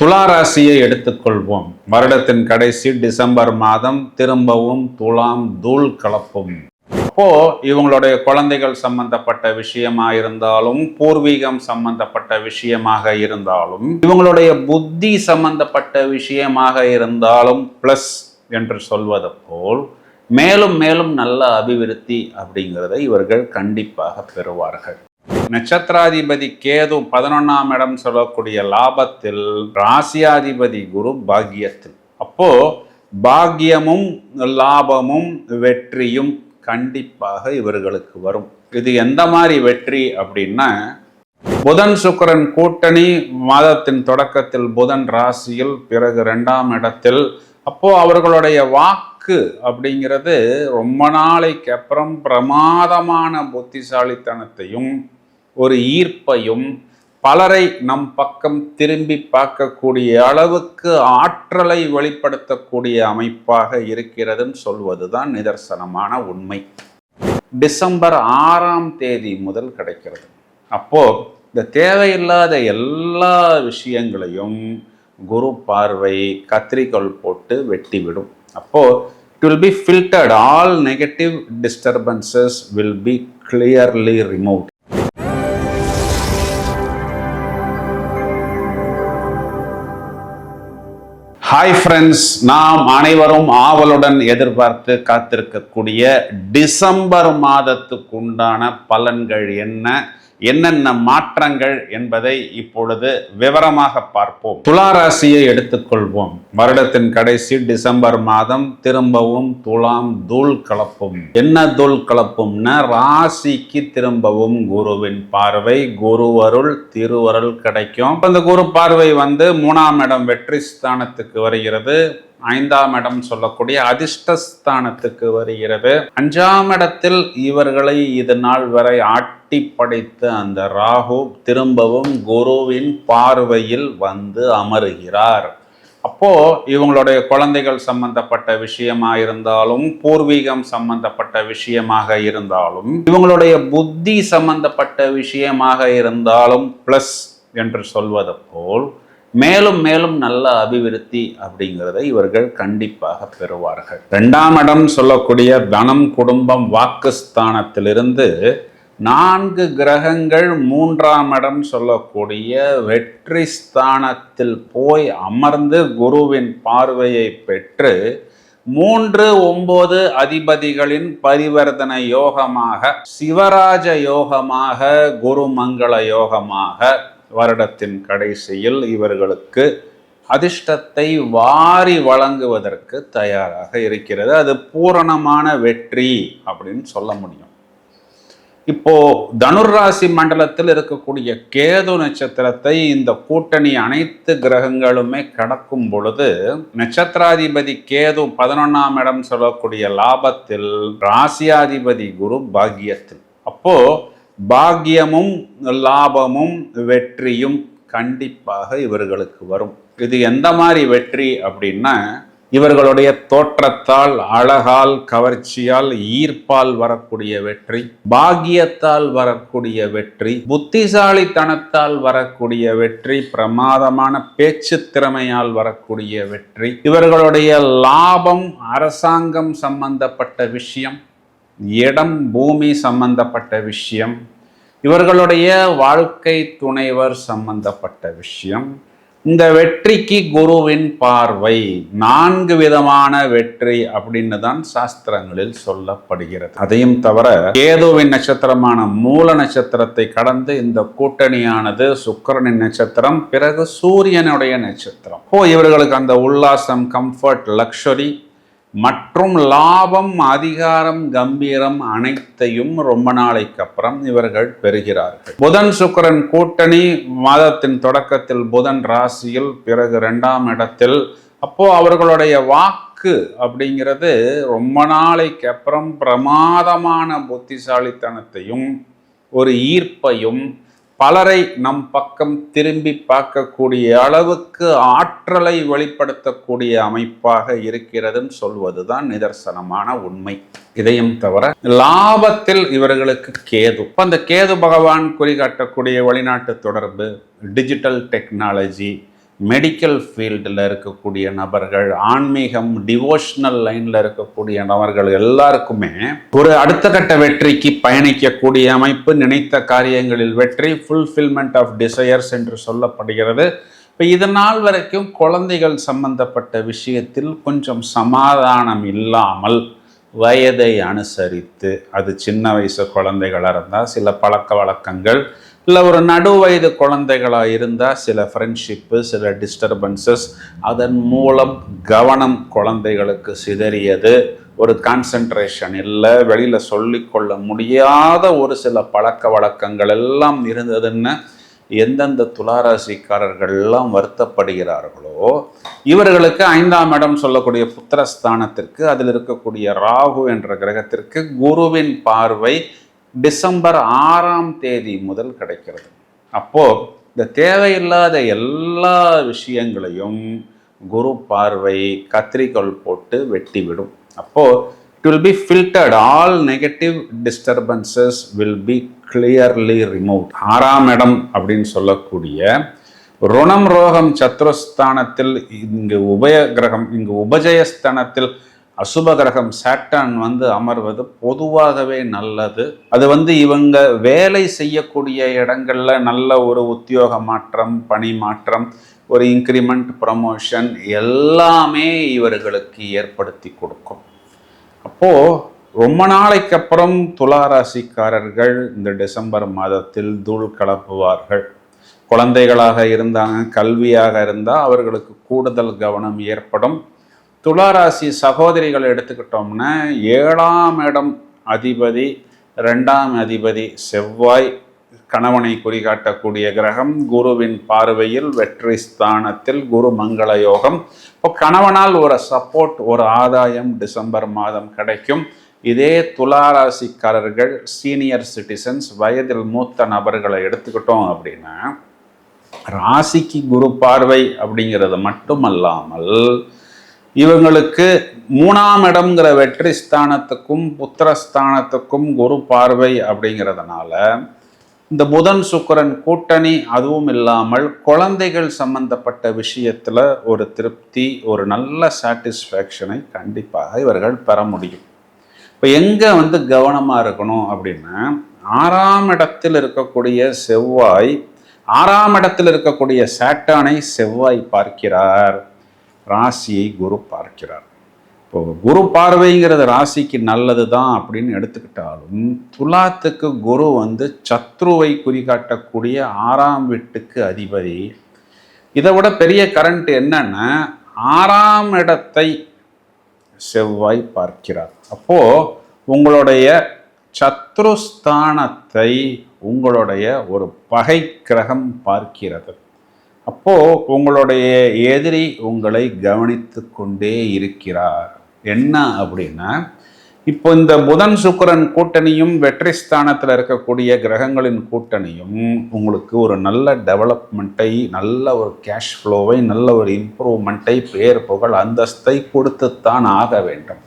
துளாராசியை எடுத்துக்கொள்வோம். வருடத்தின் கடைசி டிசம்பர் மாதம் திரும்பவும் துலாம் தூள் கலப்பும். அப்போ இவங்களுடைய குழந்தைகள் சம்பந்தப்பட்ட விஷயமா இருந்தாலும் பூர்வீகம் சம்பந்தப்பட்ட விஷயமாக இருந்தாலும் இவங்களுடைய புத்தி சம்பந்தப்பட்ட விஷயமாக இருந்தாலும் பிளஸ் என்று சொல்வது போல் மேலும் மேலும் நல்ல அபிவிருத்தி அப்படிங்கிறதை இவர்கள் கண்டிப்பாக பெறுவார்கள். நட்சத்திராதிபதி கேது பதினொன்னாம் இடம் சொல்லக்கூடிய லாபத்தில் ராசியாதிபதி குரு பாக்கியத்தில் அப்போ பாக்கியமும் லாபமும் வெற்றியும் கண்டிப்பாக இவர்களுக்கு வரும். இது எந்த மாதிரி வெற்றி அப்படின்னா புதன் சுக்கிரன் கூட்டணி மாதத்தின் தொடக்கத்தில் புதன் ராசியில் பிறகு ரெண்டாம் இடத்தில். அப்போ அவர்களுடைய வாக்கு அப்படிங்கிறது ரொம்ப நாளைக்கு அப்புறம் பிரமாதமான புத்திசாலித்தனத்தையும் ஒரு ஈர்ப்பையும் பலரை நம் பக்கம் திரும்பி பார்க்கக்கூடிய அளவுக்கு ஆற்றலை வெளிப்படுத்தக்கூடிய அமைப்பாக இருக்கிறதுன்னு சொல்வதுதான் நிதர்சனமான உண்மை. டிசம்பர் ஆறாம் தேதி முதல் கிடைக்கிறது. அப்போ இந்த தேவையில்லாத எல்லா விஷயங்களையும் குரு பார்வை கத்திரிக்கோள் போட்டு வெட்டிவிடும். அப்போ it will be filtered all negative disturbances will be clearly remove hi friends நாம் அனைவரும் ஆவலுடன் எதிர்பார்த்து காத்திருக்கக்கூடிய டிசம்பர் மாதத்துக்கு உண்டான பலன்கள் என்ன? என்னென்ன மாற்றங்கள் என்பதை இப்பொழுது விவரமாக பார்ப்போம். துளாராசியை எடுத்துக்கொள்வோம். வருடத்தின் கடைசி டிசம்பர் மாதம் திரும்பவும் துலாம் தூள் கலப்பும். என்ன தூள் கலப்பும்னா ராசிக்கு திரும்பவும் குருவின் பார்வை குருவருள் திருவருள் கிடைக்கும். அந்த குரு பார்வை வந்து மூணாம் இடம் வெற்றி ஸ்தானத்துக்கு வருகிறது. ஐந்தாம் இடம் சொல்லக்கூடிய அதிர்ஷ்டஸ்தானத்துக்கு வருகிறது. அஞ்சாம் இடத்தில் இவர்களை இது நாள் வரை ஆட்டி படைத்த அந்த ராகு திரும்பவும் குருவின் பார்வையில் வந்து அமருகிறார். அப்போ இவங்களுடைய குழந்தைகள் சம்பந்தப்பட்ட விஷயமா இருந்தாலும் பூர்வீகம் சம்பந்தப்பட்ட விஷயமாக இருந்தாலும் இவங்களுடைய புத்தி சம்பந்தப்பட்ட விஷயமாக இருந்தாலும் பிளஸ் என்று சொல்வது போல் மேலும் மேலும் நல்ல அபிவிருத்தி அப்படிங்கிறதை இவர்கள் கண்டிப்பாக பெறுவார்கள். ரெண்டாம் இடம் சொல்லக்கூடிய தனம் குடும்பம் வாக்குஸ்தானத்திலிருந்து நான்கு கிரகங்கள் மூன்றாம் இடம் சொல்லக்கூடிய வெற்றி ஸ்தானத்தில் போய் அமர்ந்து குருவின் பார்வையை பெற்று மூன்று ஒன்பது அதிபதிகளின் பரிவர்த்தனை யோகமாக சிவராஜ யோகமாக குருமங்கள யோகமாக வருடத்தின் கடைசியில் இவர்களுக்கு அதிர்ஷ்டத்தை வாரி வழங்குவதற்கு தயாராக இருக்கிறது. அது பூரணமான வெற்றி அப்படின்னு சொல்ல முடியும். இப்போ தனுர்ராசி மண்டலத்தில் இருக்கக்கூடிய கேது நட்சத்திரத்தை இந்த கூட்டணி அனைத்து கிரகங்களுமே கடக்கும் பொழுது நட்சத்திராதிபதி கேது பதினொன்னாம் இடம் சொல்லக்கூடிய லாபத்தில் ராசியாதிபதி குரு பாக்கியத்தில். அப்போ பாக்கியமும் லாபமும் வெற்றியும் கண்டிப்பாக இவர்களுக்கு வரும். இது எந்த மாதிரி வெற்றி அப்படின்னா இவர்களுடைய தோற்றத்தால் அழகால் கவர்ச்சியால் ஈர்ப்பால் வரக்கூடிய வெற்றி பாக்கியத்தால் வரக்கூடிய வெற்றி புத்திசாலித்தனத்தால் வரக்கூடிய வெற்றி பிரமாதமான பேச்சு திறமையால் வரக்கூடிய வெற்றி இவர்களுடைய லாபம் அரசாங்கம் சம்பந்தப்பட்ட விஷயம் இடம் பூமி சம்பந்தப்பட்ட விஷயம் இவர்களுடைய வாழ்க்கை துணைவர் சம்பந்தப்பட்ட விஷயம். இந்த வெற்றிக்கு குருவின் பார்வை நான்கு விதமான வெற்றி அப்படின்னு தான் சாஸ்திரங்களில் சொல்லப்படுகிறது. அதையும் தவிர கேதுவின் நட்சத்திரமான மூல நட்சத்திரத்தை கடந்து இந்த கூட்டணியானது சுக்கரனின் நட்சத்திரம் பிறகு சூரியனுடைய நட்சத்திரம். ஓ இவர்களுக்கு அந்த உல்லாசம் கம்ஃபர்ட் லக்ஷரி மற்றும் லாபம் அதிகாரம் கம்பீரம் அனைத்தையும் ரொம்ப நாளைக்கு அப்புறம் இவர்கள் பெறுகிறார்கள். புதன் சுக்கரன் கூட்டணி மாதத்தின் தொடக்கத்தில் புதன் ராசியில் பிறகு ரெண்டாம் இடத்தில். அப்போ அவர்களுடைய வாக்கு அப்படிங்கிறது ரொம்ப நாளைக்கு அப்புறம் பிரமாதமான புத்திசாலித்தனத்தையும் ஒரு ஈர்ப்பையும் பலரை நம் பக்கம் திரும்பி பார்க்கக்கூடிய அளவுக்கு ஆற்றலை வெளிப்படுத்தக்கூடிய அமைப்பாக இருக்கிறதுன்னு சொல்வதுதான் நிதர்சனமான உண்மை. இதையும் தவிர லாபத்தில் இவர்களுக்கு கேது. இப்போ அந்த கேது பகவான் குறிகாட்டக்கூடிய வெளிநாட்டு தொடர்பு டிஜிட்டல் டெக்னாலஜி மெடிக்கல் ஃபீல்டில் இருக்கக்கூடிய நபர்கள் ஆன்மீகம் டிவோஷனல் லைனில் இருக்கக்கூடிய நபர்கள் எல்லாருக்குமே ஒரு அடுத்த கட்ட வெற்றிக்கு பயணிக்கக்கூடிய அமைப்பு நினைத்த காரியங்களில் வெற்றி ஃபுல்ஃபில்மெண்ட் ஆஃப் டிசையர்ஸ் என்று சொல்லப்படுகிறது. இப்போ இது நாள் வரைக்கும் குழந்தைகள் சம்பந்தப்பட்ட விஷயத்தில் கொஞ்சம் சமாதானம் இல்லாமல் வயதை அனுசரித்து அது சின்ன வயசு குழந்தைகளாக இருந்தால் சில பழக்க வழக்கங்கள் இல்லை ஒரு நடு வயது குழந்தைகளாக இருந்தால் சில ஃப்ரெண்ட்ஷிப்பு சில டிஸ்டர்பன்சஸ் அதன் மூலம் கவனம் குழந்தைகளுக்கு சிதறியது. ஒரு கான்சன்ட்ரேஷன் இல்லை வெளியில் சொல்லிக்கொள்ள முடியாத ஒரு சில பழக்க வழக்கங்கள் எல்லாம் இருந்ததுன்னு எந்தெந்த துளாராசிக்காரர்கள்லாம் வருத்தப்படுகிறார்களோ இவர்களுக்கு ஐந்தாம் இடம் சொல்லக்கூடிய புத்திரஸ்தானத்திற்கு அதில் இருக்கக்கூடிய ராகு என்ற கிரகத்திற்கு குருவின் பார்வை டிசம்பர் ஆறாம் தேதி முதல் கிடைக்கிறது. அப்போ இந்த தேவையில்லாத எல்லா விஷயங்களையும் குரு பார்வை கத்திரிக்கோள் போட்டு வெட்டிவிடும். அப்போ it will be filtered all negative disturbances will be clearly remove ஆறாம் இடம் அப்படின்னு சொல்லக்கூடிய ருணம் ரோகம் சத்ருஸ்தானத்தில் இங்கு உபய கிரகம் இங்கு உபஜயஸ்தானத்தில் அசுப கிரகம் சாட்டான் வந்து அமர்வது பொதுவாகவே நல்லது. அது வந்து இவங்க வேலை செய்யக்கூடிய இடங்கள்ல நல்ல ஒரு உத்தியோக மாற்றம் பணி மாற்றம் ஒரு இன்க்ரிமெண்ட் ப்ரமோஷன் எல்லாமே இவர்களுக்கு ஏற்படுத்தி கொடுக்கும். அப்போ ரொம்ப நாளைக்கு அப்புறம் துளாராசிக்காரர்கள் இந்த டிசம்பர் மாதத்தில் தூள் கலப்புவார்கள். குழந்தைகளாக இருந்தாங்க கல்வியாக இருந்தால் அவர்களுக்கு கூடுதல் கவனம் ஏற்படும். துளாராசி சகோதரிகள் எடுத்துக்கிட்டோம்னா ஏழாம் இடம் அதிபதி ரெண்டாம் அதிபதி செவ்வாய் கணவனை குறிகாட்டக்கூடிய கிரகம் குருவின் பார்வையில் வெற்றி ஸ்தானத்தில் குரு மங்கள யோகம். இப்போ கணவனால் ஒரு சப்போர்ட் ஒரு ஆதாயம் டிசம்பர் மாதம் கிடைக்கும். இதே துளாராசிக்காரர்கள் சீனியர் சிட்டிசன்ஸ் வயதில் மூத்த நபர்களை எடுத்துக்கிட்டோம் அப்படின்னா ராசிக்கு குரு பார்வை அப்படிங்கிறது மட்டுமல்லாமல் இவங்களுக்கு மூணாம் இடம்ங்கிற வெற்றி ஸ்தானத்துக்கும் புத்திரஸ்தானத்துக்கும் குரு பார்வை அப்படிங்கிறதுனால இந்த புதன் சுக்கரன் கூட்டணி அதுவும் இல்லாமல் குழந்தைகள் சம்பந்தப்பட்ட விஷயத்தில் ஒரு திருப்தி ஒரு நல்ல சாட்டிஸ்ஃபேக்ஷனை கண்டிப்பாக இவர்கள் பெற முடியும். இப்போ எங்கே வந்து கவனமாக இருக்கணும் அப்படின்னா ஆறாம் இடத்தில் இருக்கக்கூடிய செவ்வாய் ஆறாம் இடத்தில் இருக்கக்கூடிய சாட்டானை செவ்வாய் பார்க்கிறார். ராசியை குரு பார்க்கிறார். இப்போ குரு பார்வைங்கிறது ராசிக்கு நல்லது தான் அப்படின்னு எடுத்துக்கிட்டாலும் துலாத்துக்கு குரு வந்து சத்ருவை குறிகாட்டக்கூடிய ஆறாம் வீட்டுக்கு அதிபதி. இதை விட பெரிய கரண்ட் என்னன்னா ஆறாம் இடத்தை செவ்வாய் பார்க்கிறார். அப்போ உங்களுடைய சத்ருஸ்தானத்தை உங்களுடைய ஒரு பகை கிரகம் பார்க்கிறது. அப்போ உங்களுடைய எதிரி உங்களை கவனித்து கொண்டே இருக்கிறார். என்ன அப்படின்னா இப்போ இந்த புதன் சுக்கரன் கூட்டணியும் வெற்றி ஸ்தானத்தில் இருக்கக்கூடிய கிரகங்களின் கூட்டணியும் உங்களுக்கு ஒரு நல்ல டெவலப்மெண்ட்டை நல்ல ஒரு கேஷ் ஃப்ளோவை நல்ல ஒரு இம்ப்ரூவ்மெண்ட்டை பேர் புகழ் அந்தஸ்தை கொடுத்துத்தான் ஆக வேண்டும்.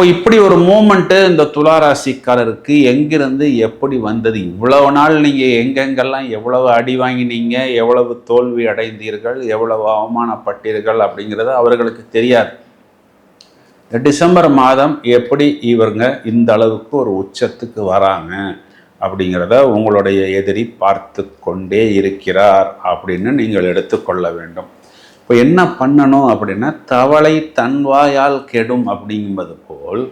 இப்போ இப்படி ஒரு மூமெண்ட்டு இந்த துளாராசிக்காரருக்கு எங்கிருந்து எப்படி வந்தது? இவ்வளவு நாள் நீங்கள் எங்கெங்கெல்லாம் எவ்வளவு அடி வாங்கினீங்க? எவ்வளவு தோல்வி அடைந்தீர்கள்? எவ்வளவு அவமானப்பட்டீர்கள்? அப்படிங்கிறது அவர்களுக்கு தெரியாது. டிசம்பர் மாதம் எப்படி இவங்க இந்த அளவுக்கு ஒரு உச்சத்துக்கு வராங்க? அப்படிங்கிறத உங்களுடைய எதிரி பார்த்து கொண்டே இருக்கிறார் அப்படின்னு நீங்கள் எடுத்துக்கொள்ள வேண்டும். இப்போ என்ன பண்ணணும் அப்படின்னா தவளை தன்வாயால் கெடும் அப்படிங்கும்போது போல்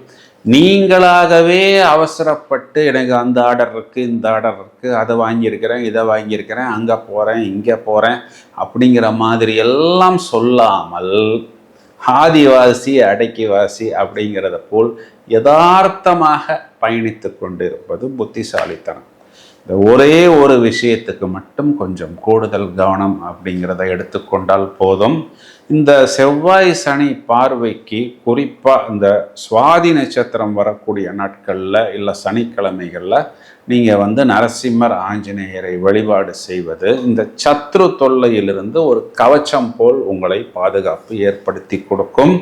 நீங்களாகவே அவசரப்பட்டு எனக்கு அந்த ஆர்டர் இருக்குது இந்த ஆர்டர் இருக்குது அதை வாங்கியிருக்கிறேன் இதை வாங்கியிருக்கிறேன் அங்கே போகிறேன் இங்கே போகிறேன் அப்படிங்கிற மாதிரி எல்லாம் சொல்லாமல் ஆதிவாசி அடக்கிவாசி அப்படிங்கிறத போல் யதார்த்தமாக பயணித்து கொண்டிருப்பது புத்திசாலித்தனம். ஒரே ஒரு விஷயத்துக்கு மட்டும் கொஞ்சம் கூடுதல் கவனம் அப்படிங்கிறத எடுத்துக்கொண்டால் போதும். இந்த செவ்வாய் சனி பார்வைக்கு குறிப்பாக இந்த சுவாதி நட்சத்திரம் வரக்கூடிய நாட்களில் இல்லை சனிக்கிழமைகளில் நீங்கள் வந்து நரசிம்மர் ஆஞ்சநேயரை வழிபாடு செய்வது இந்த சத்ரு தொல்லையிலிருந்து ஒரு கவச்சம் போல் உங்களை பாதுகாப்பு ஏற்படுத்தி கொடுக்கும்.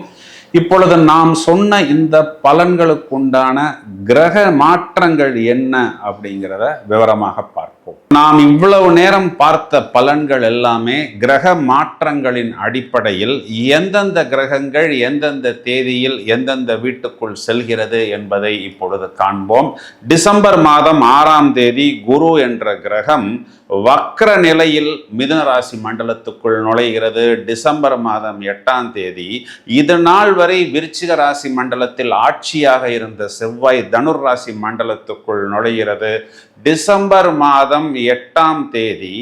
இப்பொழுது நாம் சொன்ன இந்த பலன்களுக்குண்டான கிரக மாற்றங்கள் என்ன அப்படிங்கிறத விவரமாக பார்க்கலாம். நாம் இவ்வளவு நேரம் பார்த்த பலன்கள் எல்லாமே கிரக மாற்றங்களின் அடிப்படையில் எந்தெந்த கிரகங்கள் எந்தெந்த தேதியில் எந்தெந்த வீட்டுக்குள் செல்கிறது என்பதை இப்பொழுது காண்போம். டிசம்பர் மாதம் ஆறாம் தேதி குரு என்ற கிரகம் வக்ர நிலையில் மிதுனராசி மண்டலத்துக்குள் நுழைகிறது. டிசம்பர் மாதம் எட்டாம் தேதி இது நாள் வரை விருச்சிக ராசி மண்டலத்தில் ஆட்சியாக இருந்த செவ்வாய் தனுர் ராசி மண்டலத்துக்குள் நுழைகிறது. டிசம்பர் மாதம் எட்டாம் தேதி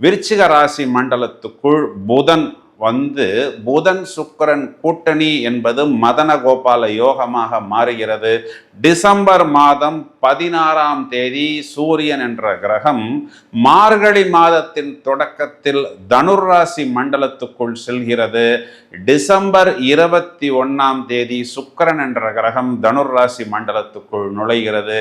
விருச்சிக ராசி மண்டலத்துக்குள் புதன் வந்து புதன் சுக்கரன் கூட்டணி என்பது மதன கோபால யோகமாக மாறுகிறது. டிசம்பர் மாதம் பதினாறாம் தேதி சூரியன் என்ற கிரகம் மார்கழி மாதத்தின் தொடக்கத்தில் தனுராசி மண்டலத்துக்குள் செல்கிறது. டிசம்பர் இருபத்தி ஒன்றாம் தேதி சுக்கிரன் என்ற கிரகம் தனுராசி மண்டலத்துக்குள் நுழைகிறது.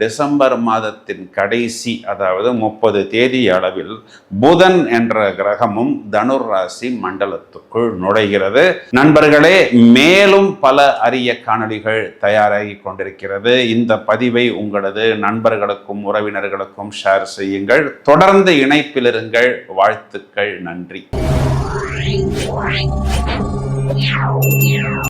டிசம்பர் மாதத்தின் கடைசி அதாவது முப்பது தேதி அளவில் புதன் என்ற கிரகமும் தனுராசி மண்டல மண்டலத்துக்குள் நுழைகிறது. நண்பர்களே மேலும் பல அரிய காணொளிகள் தயாராகி கொண்டிருக்கிறது. இந்த பதிவை உங்களது நண்பர்களுக்கும் உறவினர்களுக்கும் ஷேர் செய்யுங்கள். தொடர்ந்து இணைப்பில் இருங்கள் வாழ்த்துக்கள் நன்றி.